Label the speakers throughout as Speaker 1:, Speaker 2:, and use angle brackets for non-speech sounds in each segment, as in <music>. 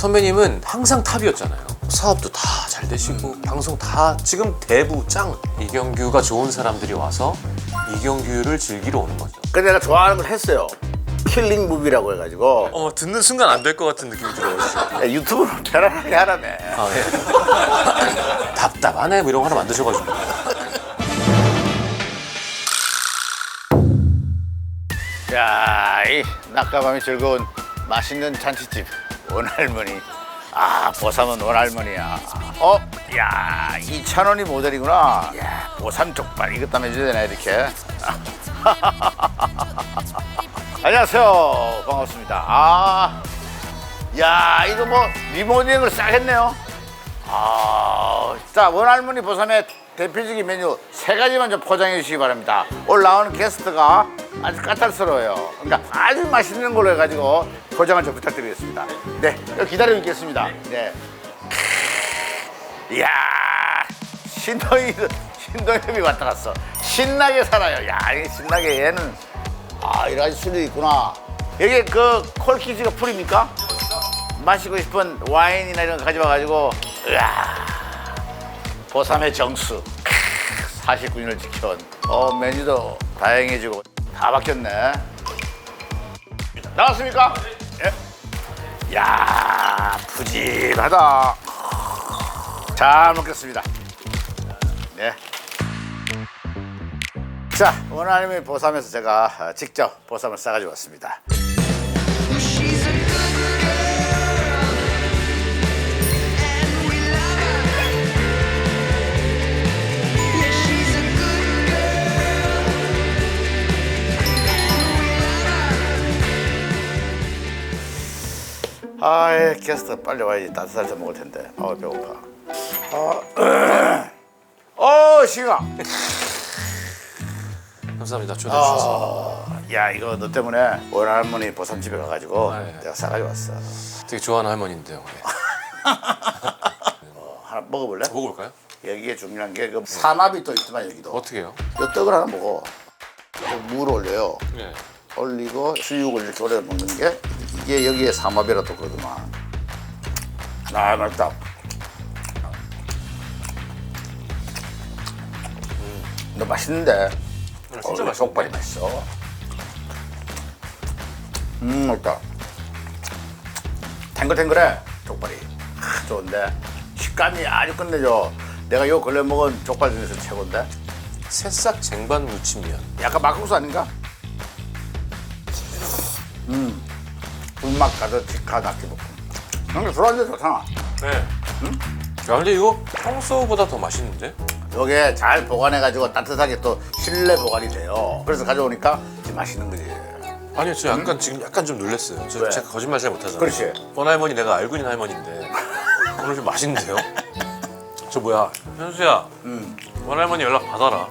Speaker 1: 선배님은 항상 탑이었잖아요. 사업도 다 잘 되시고
Speaker 2: 음.
Speaker 1: 방송 다 지금 대부 짱. 이경규가 좋은 사람들이 와서 이경규를 즐기러 오는 거죠.
Speaker 2: 근데 내가 좋아하는 걸 했어요. 킬링 무비라고 해가지고
Speaker 1: 어 듣는 순간 안 될 것 같은 느낌이 들어요.
Speaker 2: 야, 유튜브로 편안하게 하라며.
Speaker 1: 아, 예. <laughs> 답답하네 뭐 이런 거 하나 만드셔가지고.
Speaker 2: 야, 이 낮가밤이 즐거운 맛있는 잔치집 원할머니. 아, 보삼은 원할머니야. 어, 야, 2천 원이 모델이구나. 야, 보삼 족발 이것 도 해줘야 되나 이렇게. <laughs> 안녕하세요, 반갑습니다. 아, 야, 이거 뭐 리모델링을 싹 했네요. 아, 자 원할머니 보쌈의 대표적인 메뉴 세 가지만 좀 포장해 주시기 바랍니다. 오늘 나오는 게스트가 아주 까탈스러워요. 그러니까 아주 맛있는 걸로 해가지고 포장을 좀 부탁드리겠습니다. 네, 기다리고 있겠습니다. 네. 이야, 신동이 신동엽이 왔다 갔어. 신나게 살아요. 야, 이 신나게 얘는 아 여러 가지 술이 있구나. 여기 그 콜키즈가 풀입니까? 마시고 싶은 와인이나 이런 거 가져와가지고 으아 보쌈의 정수 49년을 지켜온 어 메뉴도 다양해지고 다 바뀌었네 나왔습니까? 예. 야 푸짐하다 잘 먹겠습니다 네. 자 원하님의 보쌈에서 제가 어, 직접 보쌈을 싸가지고 왔습니다 아, 게스트 빨리 와야지 따뜻할 때 먹을 텐데. 어, 배고파. 아, <clears throat> 어, 싱아.
Speaker 1: 감사합니다. 초대해 주셔서.
Speaker 2: 야, 이거 너 때문에 오늘 할머니 보쌈집에 가가지고
Speaker 1: 네.
Speaker 2: 내가 싸가지고 왔어.
Speaker 1: 되게 좋아하는 할머니인데요. 네.
Speaker 2: 어, 하나 먹어볼래?
Speaker 1: 먹어볼까요?
Speaker 2: 여기에 중요한 게 그 산압이 또 있더만 여기도.
Speaker 1: 어떻게 해요?
Speaker 2: 이 떡을 하나 먹어. 물 올려요.
Speaker 1: 네.
Speaker 2: 올리고 수육을 이렇게 오래 먹는 게 이게 여기에 삼합이라 또 그러더만. 아, 맛있다. 음, 너 맛있는데.
Speaker 1: 진짜
Speaker 2: 어,
Speaker 1: 맛있는데?
Speaker 2: 족발이 맛있어. 음, 맛있다. 탱글탱글해, 족발이. 아, 좋은데. 식감이 아주 끝내줘. 내가 요 근래 먹은 족발 중에서 최고인데.
Speaker 1: 새싹 쟁반 무침면.
Speaker 2: 약간 막국수 아닌가? 음, 불맛 가득 직화 낙지볶음. 근데 술한잔 좋잖아.
Speaker 1: 네. 야 근데 이거 평소보다 더 맛있는데?
Speaker 2: 요게 잘 보관해가지고 따뜻하게 또 실내 보관이 돼요. 그래서 가져오니까 맛있는 거지.
Speaker 1: 아니요, 저 약간 지금 약간 좀 놀랐어요. 저
Speaker 2: 왜?
Speaker 1: 제가 거짓말 잘 못하잖아요.
Speaker 2: 그렇지.
Speaker 1: 뻔 할머니 내가 알고 있는 할머니인데 오늘 좀 맛있는데요? 저 뭐야, 현수야. 뻔 할머니 연락 받아라.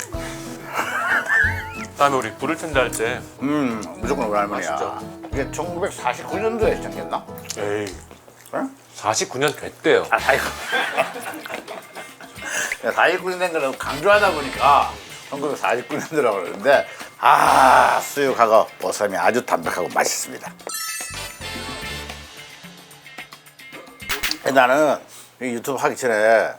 Speaker 1: 다음에 우리 부를 텐데 할 때.
Speaker 2: 음, 무조건 우리 할머니야.
Speaker 1: 아, 진짜?
Speaker 2: 이게 1949년도에 시작했나?
Speaker 1: 에이,
Speaker 2: 응?
Speaker 1: 49년 됐대요.
Speaker 2: 아, 49. 49년 된걸 강조하다 보니까 1949년도라고 그러는데 아 수육하고 보쌈이 아주 담백하고 맛있습니다. 나는 이 유튜브 하기 전에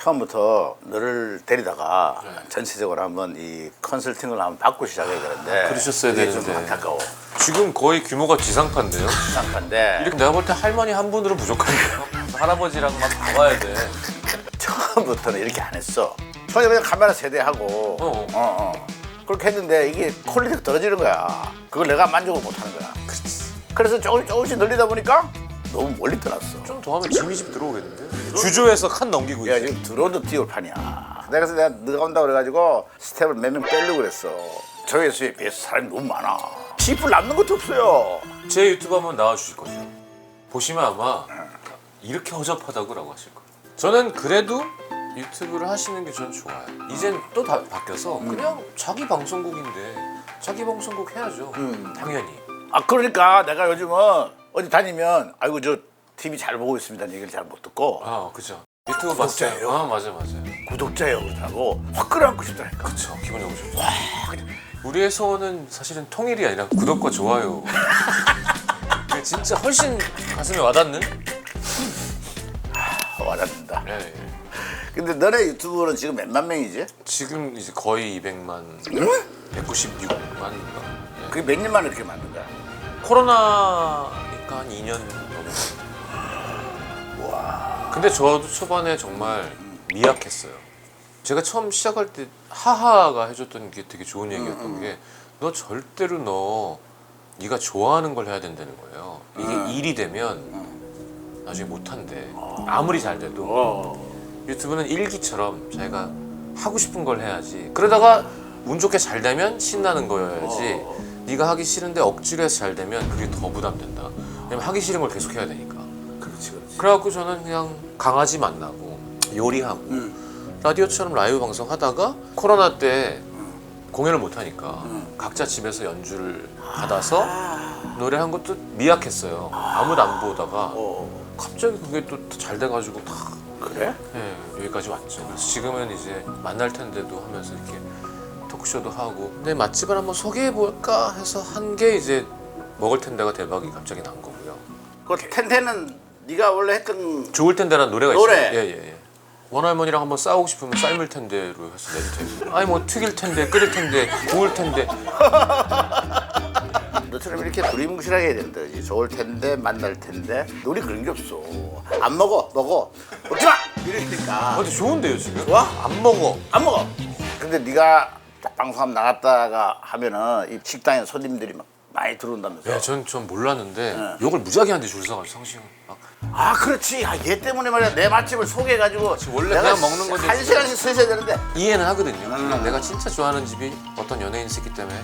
Speaker 2: 처음부터 너를 데리다가 전체적으로 한번 이 컨설팅을 한번 받고 시작해야 되는데
Speaker 1: 아, 그러셨어야
Speaker 2: 그게 좀
Speaker 1: 되는데.
Speaker 2: 안타까워.
Speaker 1: 지금 거의 규모가 지상파인데요?
Speaker 2: 상판데
Speaker 1: 이렇게 내가 볼 때 할머니 한 분으로 부족한데요? 할아버지랑만 가봐야 돼.
Speaker 2: 처음부터는 이렇게 안 했어. 처음에 그냥 카메라 세대하고
Speaker 1: 어.
Speaker 2: 어, 어. 그렇게 했는데 이게 퀄리티가 떨어지는 거야. 그걸 내가 만족을 못 하는 거야. 그래서 조금씩 조금씩 늘리다 보니까 너무 멀리 떠났어.
Speaker 1: 좀 더 하면 지미 집 들어오겠는데? 주조에서 칸 넘기고
Speaker 2: 야
Speaker 1: 있어.
Speaker 2: 지금 들어온도 뛰올 판이야. 내가 그래서 내가 너가 온다고 그래가지고 스텝을 몇 명 빼려고 그랬어. 조회수에 비해서 사람이 너무 많아. 지불 남는 것도 없어요.
Speaker 1: 제 유튜브 한번 나와주실 거죠? 보시면 아마 이렇게 허접하다고라고 하실 거예요. 저는 그래도 유튜브를 하시는 게 저는 좋아요. 이젠 또 다 바뀌어서 그냥 자기 방송국인데 자기 방송국 해야죠. 당연히.
Speaker 2: 아 그러니까 내가 요즘은 어디 다니면 아이고 저 TV 잘 보고 있습니다 얘기를 잘 못 듣고
Speaker 1: 아 그죠. 유튜브
Speaker 2: 구독자예요?
Speaker 1: 봤어요. 아 맞아 맞아.
Speaker 2: 구독자예요 그러고 확 끌어안고 싶다니까.
Speaker 1: 그쵸 기분이 너무 좋죠. 우리의 소원은 사실은 통일이 아니라 구독과 좋아요. <laughs> 이게 진짜 훨씬 가슴에 와닿는
Speaker 2: 와닿는다.
Speaker 1: 예, 예.
Speaker 2: 근데 너네 유튜브는 지금 몇만 명이지?
Speaker 1: 지금 이제 거의 200만, 196만. 예.
Speaker 2: 그게 몇 년 만에 이렇게 만든 거야?
Speaker 1: 코로나 니까 한 2년 넘었어요. 근데 저도 초반에 정말 미약했어요. 제가 처음 시작할 때 하하가 해줬던 게 되게 좋은 얘기였던 게너 절대로 너 네가 좋아하는 걸 해야 된다는 거예요. 이게 일이 되면 나중에 못한대. 아무리 잘 돼도 유튜브는 일기처럼 자기가 하고 싶은 걸 해야지. 그러다가 운 좋게 잘 되면 신나는 거여야지. 네가 하기 싫은데 억지로 해서 잘 되면 그게 더 부담된다. 왜냐면 하기 싫은 걸 계속 해야 되니까.
Speaker 2: 그렇지 그렇지.
Speaker 1: 그래갖고 저는 그냥 강아지 만나고 요리하고 라디오처럼 라이브 방송 하다가 코로나 때 공연을 못 하니까 각자 집에서 연주를 받아서 노래 한 것도 미약했어요. 아무도 안 보다가 갑자기 그게 또 잘 돼가지고 다
Speaker 2: 그래?
Speaker 1: 예, 여기까지 왔죠. 그래서 지금은 이제 만날 텐데도 하면서 이렇게 토크쇼도 하고 근데 맛집을 한번 소개해 볼까 해서 한 게 이제 먹을 텐데가 대박이 갑자기 난 거고요.
Speaker 2: 그 텐텐은 네가 원래 했던
Speaker 1: 좋을 텐데라는 노래가
Speaker 2: 노래.
Speaker 1: 있어요. 예 예 예. 원할머니랑 한번 싸우고 싶으면 삶을 텐데로 해서 내도 되고. <laughs> 아니 뭐 튀길 텐데, 끓일 텐데, 구울 텐데. <laughs>
Speaker 2: 너처럼 이렇게 두리뭉실하게 해야 된다. 좋을 텐데 만날 텐데 우리 그런 게 없어. 안 먹어 먹어 먹지 마 이러니까
Speaker 1: 아, 근데 좋은데요 지금?
Speaker 2: 좋아?
Speaker 1: 안 먹어.
Speaker 2: 안 먹어. 근데 네가 방송 나갔다가 하면은 이 식당에 손님들이 막 많이 들어온다면서.
Speaker 1: 예, 전, 전 몰랐는데 욕을 무지하게 하는데 줄 서가지고 성시경
Speaker 2: 막아 그렇지. 아, 얘 때문에 말이야 내 맛집을 소개해가지고
Speaker 1: 원래
Speaker 2: 내가
Speaker 1: 그냥 먹는 건데
Speaker 2: 한 시간씩 쓰셔야 되는데
Speaker 1: 이해는 하거든요. 그냥 내가 진짜 좋아하는 집이 어떤 연예인이 있기 때문에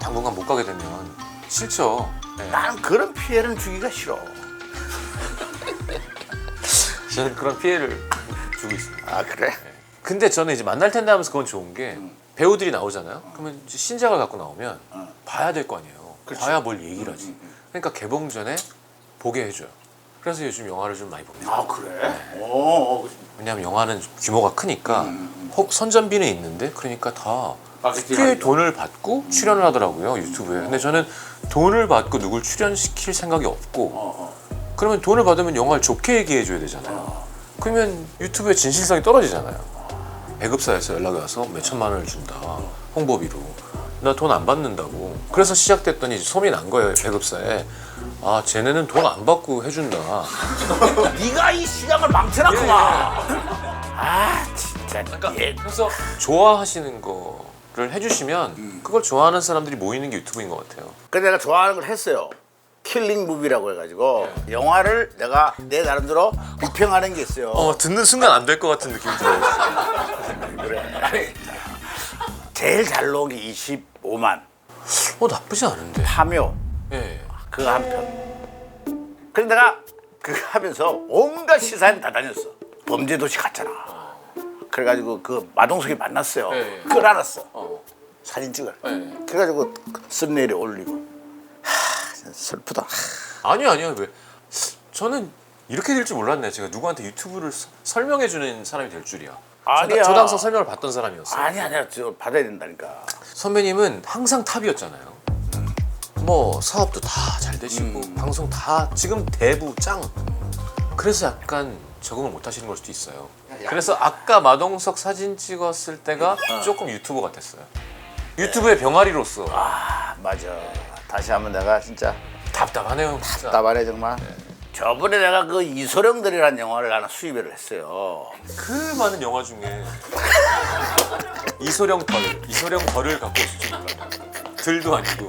Speaker 1: 당분간 못 가게 되면 싫죠. 예.
Speaker 2: 나는 그런 피해는 주기가 싫어. <laughs>
Speaker 1: 저는 그런 피해를 주고 있습니다.
Speaker 2: 아 그래?
Speaker 1: 근데 저는 이제 만날 텐데 하면서 그건 좋은 게 배우들이 나오잖아요. 그러면 이제 신작을 갖고 나오면 봐야 될 거 아니에요. 봐야 뭘 얘기를 하지. 그러니까 개봉 전에 보게 해줘요. 그래서 요즘 영화를 좀 많이 봅니다.
Speaker 2: 아 그래? 어. 어.
Speaker 1: 왜냐하면 영화는 규모가 크니까 혹 선전비는 있는데 그러니까 다
Speaker 2: 마케팅
Speaker 1: 꽤. 돈을 받고 출연을 하더라고요 유튜브에. 근데 저는 돈을 받고 누굴 출연시킬 생각이 없고 그러면 돈을 받으면 영화를 좋게 얘기해 줘야 되잖아요. 그러면 유튜브의 진실성이 떨어지잖아요. 배급사에서 연락이 와서 몇 천만 원을 준다 홍보비로 나 돈 안 받는다고 그래서 시작됐더니 소문이 난 거예요 배급사에 아 쟤네는 돈 안 받고 해준다 <laughs>
Speaker 2: 네가 이 시장을 망쳐놨구만. 아 진짜. 얘.
Speaker 1: 그래서 좋아하시는 거를 해주시면 그걸 좋아하는 사람들이 모이는 게 유튜브인 것 같아요
Speaker 2: 그래서 내가 좋아하는 걸 했어요. 킬링 무비라고 해가지고 영화를 내가 내 나름대로 비평하는 게 있어요.
Speaker 1: 어 듣는 순간 안 될 것 같은 느낌이 들어요 <laughs>
Speaker 2: 그래. 제일 잘 나온 게 25만
Speaker 1: 어 나쁘지 않은데
Speaker 2: 파묘
Speaker 1: 예.
Speaker 2: 그거 한 편. 그래서 내가 그거 하면서 온갖 시사에 다 다녔어. 범죄도시 갔잖아. 그래가지고 그 마동석이 만났어요.
Speaker 1: 네.
Speaker 2: 끌어안았어.
Speaker 1: 어.
Speaker 2: 사진 찍을.
Speaker 1: 네.
Speaker 2: 그래가지고 썸네일에 올리고. 하, 진짜 슬프다.
Speaker 1: 아니요 아니요 왜 저는 이렇게 될 줄 몰랐네 제가 누구한테 유튜브를 서- 설명해주는 사람이 될 줄이야
Speaker 2: 아니야.
Speaker 1: 저도 항상 설명을 받던 사람이었어요
Speaker 2: 아니 아니야, 저 받아야 된다니까.
Speaker 1: 선배님은 항상 탑이었잖아요. 뭐 사업도 다 잘 되시고 방송 다 지금 대부 짱. 그래서 약간 적응을 못 하시는 걸 수도 있어요. 그래서 아까 마동석 사진 찍었을 때가 조금 유튜버 같았어요. 유튜브의 병아리로서
Speaker 2: 아 맞아. 다시 한번 내가 진짜
Speaker 1: 답답하네요. 진짜.
Speaker 2: 답답하네 정말. 저번에 내가 그 이소룡들이라는 영화를 하나 수입을 했어요.
Speaker 1: 그 많은 영화 중에 이소룡 덜, 이소룡 덜을 갖고 있을 줄 몰랐네. 들도 아니고.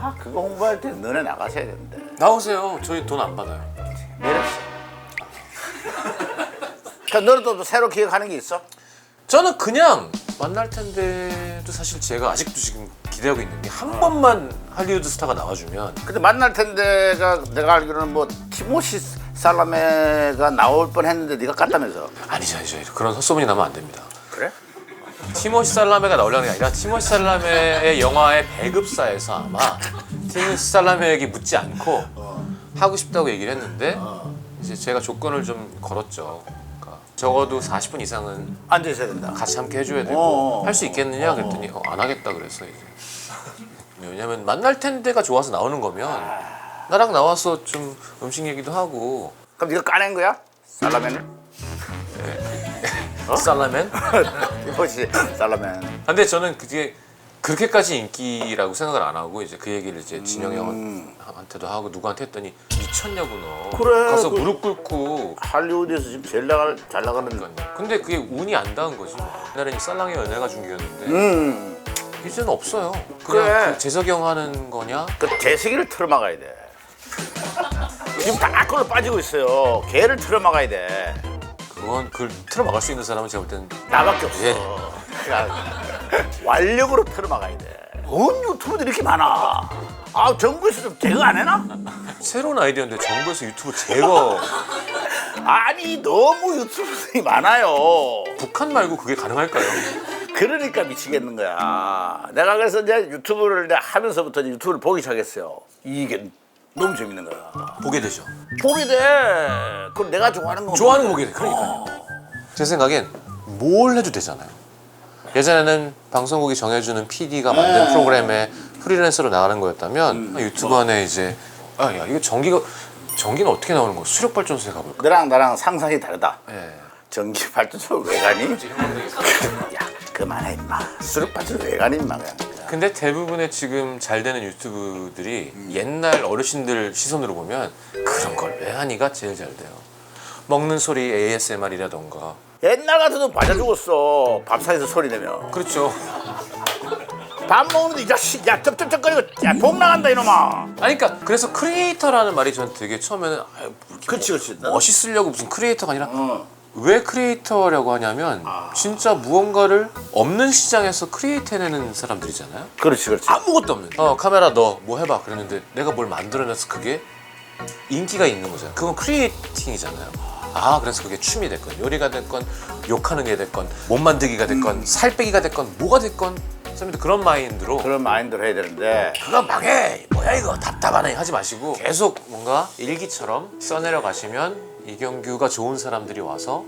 Speaker 2: 아 그거 홍보할 때 너네 나가셔야 되는데.
Speaker 1: 나오세요. 저희 돈 안 받아요.
Speaker 2: 내렸어. 그러니까 너는 또 새로 기획하는 게 있어?
Speaker 1: 저는 그냥 만날 텐데도 사실 제가 아직도 지금 기대하고 있는 게 한 번만 할리우드 스타가 나와주면
Speaker 2: 근데 만날 텐데가 내가 알기로는 뭐 티모시 살라메가 나올 뻔했는데 네가 깠다면서.
Speaker 1: 아니죠 아니죠 그런 헛소문이 나면 안 됩니다
Speaker 2: 그래?
Speaker 1: 티모시 살라메가 나오려는 게 아니라 티모시 살라메의 영화의 배급사에서 아마 티모시 살라메에게 묻지 않고 하고 싶다고 얘기를 했는데 이제 제가 조건을 좀 걸었죠 적어도 40분 이상은
Speaker 2: 앉아 있어야 된다.
Speaker 1: 같이 함께 해줘야
Speaker 2: 어,
Speaker 1: 되고
Speaker 2: 어,
Speaker 1: 할 수 있겠느냐 그랬더니 어, 안 하겠다 그랬어 이제 왜냐면 만날 텐데가 좋아서 나오는 거면 나랑 나와서 좀 음식 얘기도 하고
Speaker 2: 그럼 네가 까낸 거야? 살라멘을? 어? <laughs>
Speaker 1: 살라맨? <laughs>
Speaker 2: 이것이 살라멘.
Speaker 1: 근데 저는 그게 그렇게까지 인기라고 생각을 안 하고 이제 그 얘기를 이제 진영이 형한테도 하고 누구한테 했더니 미쳤냐고 너
Speaker 2: 그래,
Speaker 1: 가서
Speaker 2: 그-
Speaker 1: 무릎 꿇고
Speaker 2: 할리우드에서 지금 제일 나갈, 잘 나가는
Speaker 1: 그러니까요. 근데 그게 운이 안 닿은 거지 옛날에는 살랑의 연애가 중요했는데
Speaker 2: 음.
Speaker 1: 이제는 없어요
Speaker 2: 그래.
Speaker 1: 그냥 그 재석이 형 하는 거냐
Speaker 2: 그 대세기를 틀어막아야 돼. 지금 다 걸로 빠지고 있어요. 걔를 틀어막아야 돼.
Speaker 1: 그건 그걸 틀어막을 수 있는 사람은 제가 볼 때는
Speaker 2: 나밖에 없어.
Speaker 1: 예.
Speaker 2: 완력으로 틀어막아야 돼. 뭔 유튜브들이 이렇게 많아? 아 정부에서 좀 제거 안 해나?
Speaker 1: 새로운 아이디어인데 정부에서 유튜브 제거 <laughs>
Speaker 2: 아니 너무 유튜브들이 많아요.
Speaker 1: 북한 말고 그게 가능할까요?
Speaker 2: 그러니까 미치겠는 거야. 내가 그래서 이제 유튜브를 이제 하면서부터 이제 유튜브를 보기 시작했어요. 이게 너무 재밌는 거야.
Speaker 1: 보게 되죠
Speaker 2: 보게 돼. 그럼 내가 좋아하는 거.
Speaker 1: 좋아하는 거 보게 돼 그러니까요 제 생각엔 뭘 해도 되잖아요 예전에는 방송국이 정해주는 PD가 만든 프로그램에 프리랜서로 나가는 거였다면 유튜브 안에 이제 아 야 이거 전기가 전기는 어떻게 나오는 거 수력 발전소에 가볼까
Speaker 2: 너랑 나랑 상상이 다르다.
Speaker 1: 예.
Speaker 2: 전기 발전소 왜 가니? <laughs> 야 그만해 임마. 수력 발전소 왜 가니 임마 그냥.
Speaker 1: 근데 대부분의 지금 잘 되는 유튜브들이 옛날 어르신들 시선으로 보면 그런 걸 왜 하니가 제일 잘 돼요 먹는 소리 ASMR이라던가
Speaker 2: 옛날 같아도 맞아 죽었어. 밥상에서 소리 내면.
Speaker 1: 그렇죠
Speaker 2: 밥 먹는데 이 자식 야 쩝쩝쩝거리고 야복 나간다 이놈아.
Speaker 1: 아니 그러니까 그래서 크리에이터라는 말이 저는 되게 처음에는 아유, 뭐 이렇게
Speaker 2: 그렇지 그렇지.
Speaker 1: 멋있으려고 무슨 크리에이터가 아니라
Speaker 2: 어.
Speaker 1: 왜 크리에이터라고 하냐면 진짜 무언가를 없는 시장에서 크리에이터 해내는 사람들이잖아요
Speaker 2: 그렇지 그렇지.
Speaker 1: 아무것도 없는 어 카메라 너 뭐 해봐 그랬는데 내가 뭘 만들어내서 그게 인기가 있는 거잖아요 그건 크리에이팅이잖아요 아 그래서 그게 춤이 됐건 요리가 됐건 욕하는 게 됐건 몸 만들기가 됐건 살 빼기가 됐건 뭐가 됐건. 선생님들 그런 마인드로.
Speaker 2: 그런 마인드로 해야 되는데.
Speaker 1: 그거 망해! 뭐야 이거. 답답하네. 하지 마시고 계속 뭔가 일기처럼 써내려 가시면 이경규가 좋은 사람들이 와서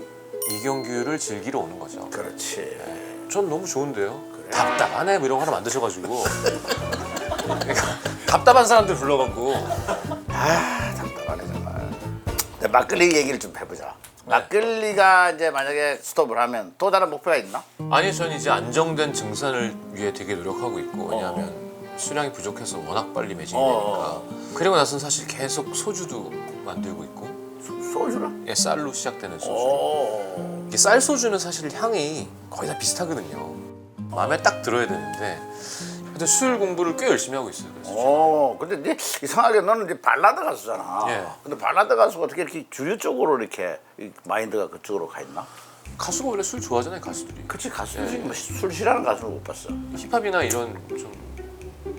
Speaker 1: 이경규를 즐기러 오는 거죠.
Speaker 2: 그렇지.
Speaker 1: 전 너무 좋은데요? 답답하네? 뭐 이런 거 하나 만드셔가지고. <laughs> 그러니까 답답한 사람들 불러갖고.
Speaker 2: 아. 이제 막걸리 얘기를 좀 해보자. 막걸리가 이제 만약에 스톱을 하면 또 다른 목표가 있나?
Speaker 1: 아니 전 이제 안정된 증산을 위해 되게 노력하고 있고 왜냐하면 수량이 부족해서 워낙 빨리 매진이
Speaker 2: 어.
Speaker 1: 되니까 그리고 나서는 사실 계속 소주도 만들고 있고
Speaker 2: 소- 소주라?
Speaker 1: 예, 쌀로 시작되는 소주
Speaker 2: 오.
Speaker 1: 이게 쌀 소주는 사실 향이 거의 다 비슷하거든요. 마음에 딱 들어야 되는데 근데 술 공부를 꽤 열심히 하고 있어요. 그래서
Speaker 2: 오, 근데 이제 이상하게 너는 이제 발라드 가수잖아.
Speaker 1: 예.
Speaker 2: 근데 발라드 가수가 어떻게 이렇게 주류 쪽으로 이렇게 이 마인드가 그쪽으로 가 있나?
Speaker 1: 가수가 원래 술 좋아하잖아요, 가수들이.
Speaker 2: 그치 가수지 뭐술 싫어하는 가수는 못 봤어.
Speaker 1: 힙합이나 이런 좀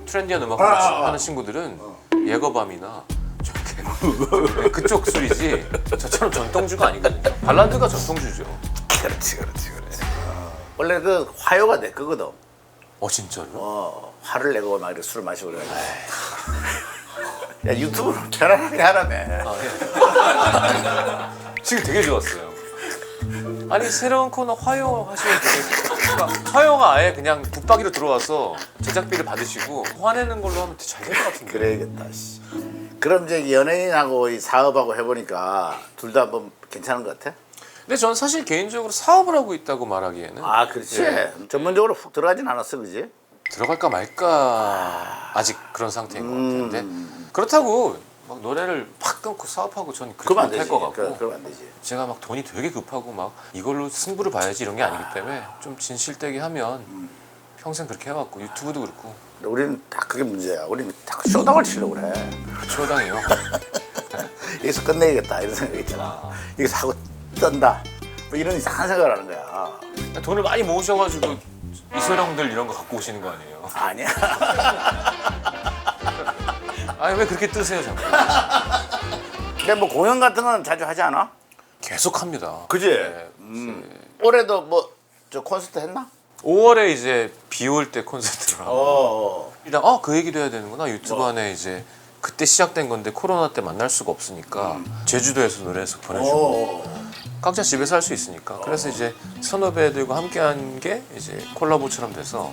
Speaker 1: 트렌디한 음악
Speaker 2: 아, 아, 아.
Speaker 1: 하는 친구들은 예거밤이나 저렇게 <laughs> 그쪽 술이지 저처럼 전통주가 아니거든요. 발라드가 전통주죠.
Speaker 2: 그렇지 그렇지 그렇지. 원래 그 화요가 내 거거든.
Speaker 1: 어 진짜로?
Speaker 2: 어, 화를 내고 막 이렇게 술 마시고 그래가지고. <laughs> 야 유튜브로 편안하게 하라며.
Speaker 1: 아, 예. 지금 되게 좋았어요. 아니 새로운 코너 화요 하시면 되게 그러니까 화요가 아예 그냥 붙박이로 들어와서 제작비를 받으시고 화내는 걸로 하면 잘 될 것 같은데.
Speaker 2: 그래야겠다. 씨. 그럼 이제 연예인하고 이 사업하고 해보니까 둘다뭐 괜찮은 것 같아?
Speaker 1: 근데 전 사실 개인적으로 사업을 하고 있다고 말하기에는
Speaker 2: 아 그렇지.
Speaker 1: 예.
Speaker 2: 전문적으로 훅 들어가진 않았어, 그지?
Speaker 1: 들어갈까 말까 아직 그런 상태인 것 같은데 그렇다고 막 노래를 팍 끊고 사업하고 전 그렇게
Speaker 2: 그러면 안
Speaker 1: 못할
Speaker 2: 되지.
Speaker 1: 것 같고
Speaker 2: 그, 그러면 안 되지.
Speaker 1: 제가 막 돈이 되게 급하고 막 이걸로 승부를 봐야지 이런 게 아니기 때문에 좀 진실되게 하면 평생 그렇게 해왔고 유튜브도 그렇고
Speaker 2: 우리는 다 그게 문제야. 우리는 다 쇼당을 치려고 그래.
Speaker 1: 초당이요. <laughs>
Speaker 2: 여기서 끝내야겠다 이런 생각 있잖아. 여기서 하고 뜬다. 뭐 이런 이상한 생각을 하는 거야.
Speaker 1: 돈을 많이 모으셔가지고 이소룡들 이런 거 갖고 오시는 거 아니에요?
Speaker 2: 아니야. <laughs>
Speaker 1: 아니 왜 그렇게 뜨세요 자꾸?
Speaker 2: 근데 뭐 공연 같은 건 자주 하지 않아?
Speaker 1: 계속 합니다.
Speaker 2: 그지?
Speaker 1: 네.
Speaker 2: 올해도 뭐 저 콘서트 했나?
Speaker 1: 5월에 이제 비 올 때 콘서트를 하고
Speaker 2: 어.
Speaker 1: 일단 어 그 얘기도 해야 되는구나 유튜브 안에 이제 그때 시작된 건데 코로나 때 만날 수가 없으니까 제주도에서 노래해서 보내주고
Speaker 2: 어.
Speaker 1: 각자 집에서 할 수 있으니까. 그래서 이제 선후배들과 함께한 게 이제 콜라보처럼 돼서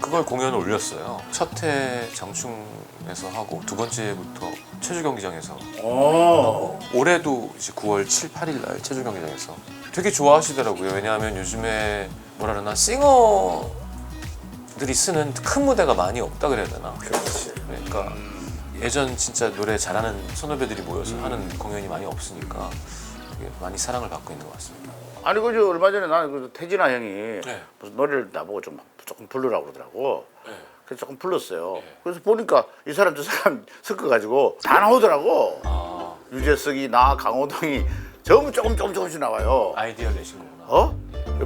Speaker 1: 그걸 공연을 올렸어요. 첫 회 장충에서 하고 두 번째부터 체주 경기장에서
Speaker 2: 오.
Speaker 1: 올해도 이제 9월 7, 8일 날 체주 경기장에서 되게 좋아하시더라고요. 왜냐하면 요즘에 뭐라 그러나 싱어들이 쓰는 큰 무대가 많이 없다 그래야 되나.
Speaker 2: 그렇지.
Speaker 1: 그러니까 예전 진짜 노래 잘하는 선후배들이 모여서 하는 공연이 많이 없으니까 되게 많이 사랑을 받고 있는 것 같습니다.
Speaker 2: 아니 그저 얼마 전에 나는 그 태진아 형이
Speaker 1: 네.
Speaker 2: 무슨 노래를 나보고 좀 조금 부르라고 그러더라고.
Speaker 1: 네.
Speaker 2: 그래서 조금 불렀어요. 그래서 보니까 이 사람 저 사람 <laughs> 섞어가지고 다 나오더라고.
Speaker 1: 아,
Speaker 2: 유재석이 나 강호동이 전부 조금 조금 조금씩 나와요.
Speaker 1: 아이디어 내신 거구나.
Speaker 2: 어?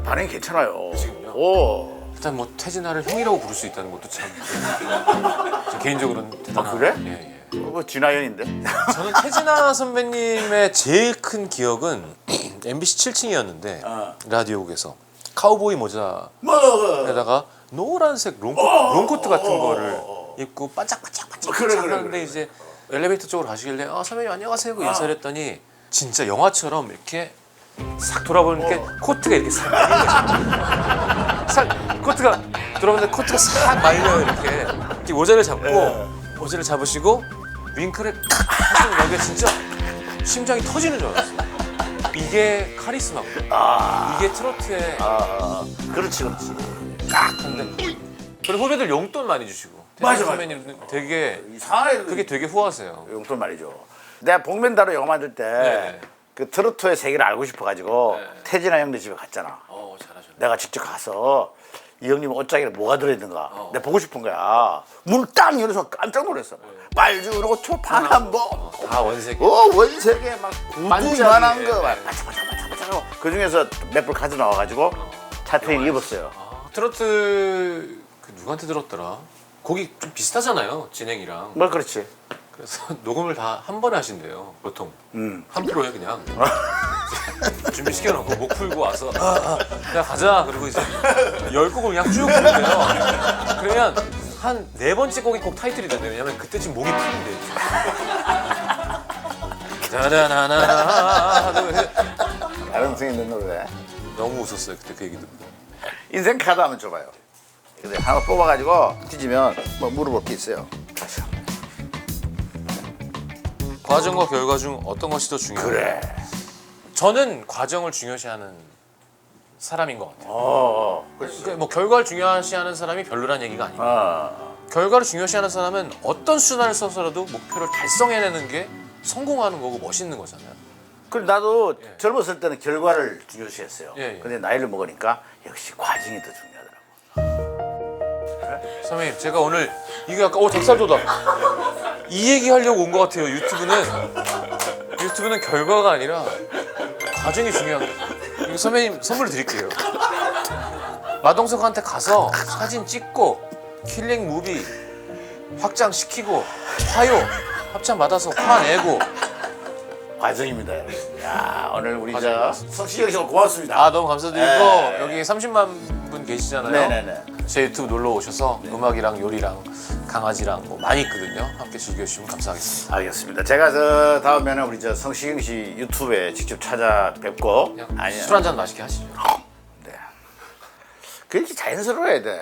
Speaker 2: 반응이 괜찮아요.
Speaker 1: 지금요?
Speaker 2: 오.
Speaker 1: 일단 뭐 태진아를 형이라고 부를 수 있다는 것도 참 <laughs> 저 개인적으로는 대단한.
Speaker 2: 아, 그래?
Speaker 1: 예, 예.
Speaker 2: 그거 진아연인데. <laughs>
Speaker 1: 저는 태진아 선배님의 제일 큰 기억은 MBC 7층이었는데
Speaker 2: 어.
Speaker 1: 라디오국에서 카우보이 모자에다가
Speaker 2: 뭐.
Speaker 1: 노란색 롱코트, 롱코트 같은 거를 입고 반짝반짝반짝
Speaker 2: 어, 그래, 그래,
Speaker 1: 하는데
Speaker 2: 그래.
Speaker 1: 이제 엘리베이터 쪽으로 가시길래 아 선배님 안녕하세요 그 인사를 했더니 진짜 영화처럼 이렇게 싹 돌아보는 게
Speaker 2: 어.
Speaker 1: 코트가 이렇게 싹 말린 거죠. 싹 코트가 돌아보는데 코트가 싹 말려요 이렇게 이렇게 모자를 잡고
Speaker 2: 네.
Speaker 1: 모자를 잡으시고 윙크를 칵 여기가 진짜 심장이 터지는 줄 알았어요. 이게 카리스마고
Speaker 2: 아.
Speaker 1: 이게 트로트의
Speaker 2: 아. 그렇지 그렇지.
Speaker 1: 근데 그리고 후배들 용돈 많이 주시고
Speaker 2: 맞아, 맞아.
Speaker 1: 선배님 되게
Speaker 2: 이상하게
Speaker 1: 그게 되게 후하세요.
Speaker 2: 용돈 말이죠. 내가 복면다로 영화 만들 때
Speaker 1: 네.
Speaker 2: 그 트로트의 세계를 알고 싶어가지고
Speaker 1: 네.
Speaker 2: 태진아 형네 집에 갔잖아.
Speaker 1: 어 잘하셨네.
Speaker 2: 내가 직접 가서 이 형님 옷장에 뭐가 들어있는가
Speaker 1: 어.
Speaker 2: 내가 보고 싶은 거야. 문을 딱 열어서 깜짝 놀랐어.
Speaker 1: 네.
Speaker 2: 빨주노 초 파란 뭐.
Speaker 1: 다 원색이.
Speaker 2: 어 원색에 막 구두
Speaker 1: 반짝이,
Speaker 2: 이만한
Speaker 1: 예,
Speaker 2: 거막
Speaker 1: 예.
Speaker 2: 바짝바짝바짝바짝 그 중에서 몇벌 가져 나와가지고 차트에 입었어요.
Speaker 1: 아, 트로트 그 누구한테 들었더라? 곡이 좀 비슷하잖아요 진행이랑.
Speaker 2: 뭐 그렇지.
Speaker 1: 그래서 <laughs> 녹음을 다 한 번에 하신대요 보통.
Speaker 2: 음.
Speaker 1: 한 프로에 그냥 <laughs> <laughs> 준비 시켜놓고 목 풀고 와서 아, 아, 그냥 가자 그리고 이제 열 곡을 그냥 쭉 부르대요. 그러면 한 네 번째 곡이 꼭 타이틀이 된대요. 왜냐면 그때쯤 목이 푸는데. 자라나나나 하다가 이제
Speaker 2: 가능성 있는 노래.
Speaker 1: 너무 웃었어요 그때 그 얘기 듣고.
Speaker 2: 인생 카드 한번 줘봐요. 근데 하나 뽑아가지고 뒤지면 뭐 물어볼 게 있어요.
Speaker 1: 과정과 결과 중 어떤 것이 더 중요해요?
Speaker 2: 그래.
Speaker 1: 저는 과정을 중요시하는 사람인 것 같아요.
Speaker 2: 어, 그렇지.
Speaker 1: 그러니까 뭐 결과를 중요시하는 사람이 별로란 얘기가 아니고
Speaker 2: 어.
Speaker 1: 결과를 중요시하는 사람은 어떤 수단을 써서라도 목표를 달성해내는 게 성공하는 거고 멋있는 거잖아요.
Speaker 2: 그래 나도 젊었을 때는 결과를 중요시했어요.
Speaker 1: 예, 예.
Speaker 2: 근데 나이를 먹으니까 역시 과정이 더 중요하더라고.
Speaker 1: 선배님 제가 오늘 이게 약간 어 닭살도다 이 얘기 하려고 온 것 같아요 유튜브는 유튜브는 결과가 아니라 과정이 중요한 이거 선배님 선물 드릴게요 마동석한테 가서 사진 찍고 킬링 무비 확장시키고 화요 합참 받아서 화 내고
Speaker 2: 과정입니다. 여러분. 야 오늘 우리 저. 성시경 씨 고맙습니다.
Speaker 1: 아 너무 감사드리고
Speaker 2: 네.
Speaker 1: 여기 30만 분 계시잖아요
Speaker 2: 네네네.
Speaker 1: 제 유튜브 놀러 오셔서 음악이랑 요리랑 강아지랑 뭐 많이 있거든요 함께 즐겨주시면 감사하겠습니다
Speaker 2: 알겠습니다. 제가 저 다음에는 우리 저 성시경 씨 유튜브에 직접 찾아뵙고
Speaker 1: 그냥 술 한잔 맛있게 하시죠
Speaker 2: 네. 그렇게 자연스러워야 돼.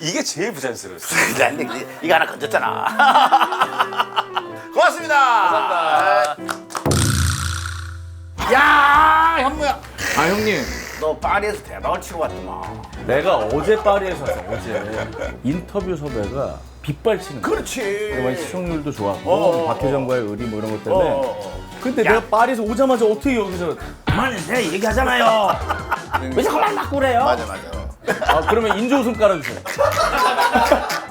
Speaker 1: 이게 제일 부자연스러웠어요. <laughs>
Speaker 2: 난 이거- 이거 하나 건졌잖아. <laughs> 고맙습니다.
Speaker 1: 감사합니다.
Speaker 2: 야 현무야.
Speaker 3: 아 형님
Speaker 2: 너 파리에서 대박을 치고 왔더만.
Speaker 3: 내가 어제 파리에서 왔어 어제 인터뷰 섭외가 빗발치는
Speaker 2: 그렇지.
Speaker 3: 시청률도 좋았고
Speaker 2: 어,
Speaker 3: 박효정과의 의리 뭐 이런 것
Speaker 2: 어,
Speaker 3: 때문에.
Speaker 2: 어, 어.
Speaker 3: 근데 내가 파리에서 오자마자 어떻게 여기서 그만해 내가 얘기하잖아요. <laughs> 왜 자꾸 말 바꾸래요?
Speaker 2: 맞아 맞아.
Speaker 3: 아 그러면 인조 웃음 깔아주세요 <laughs>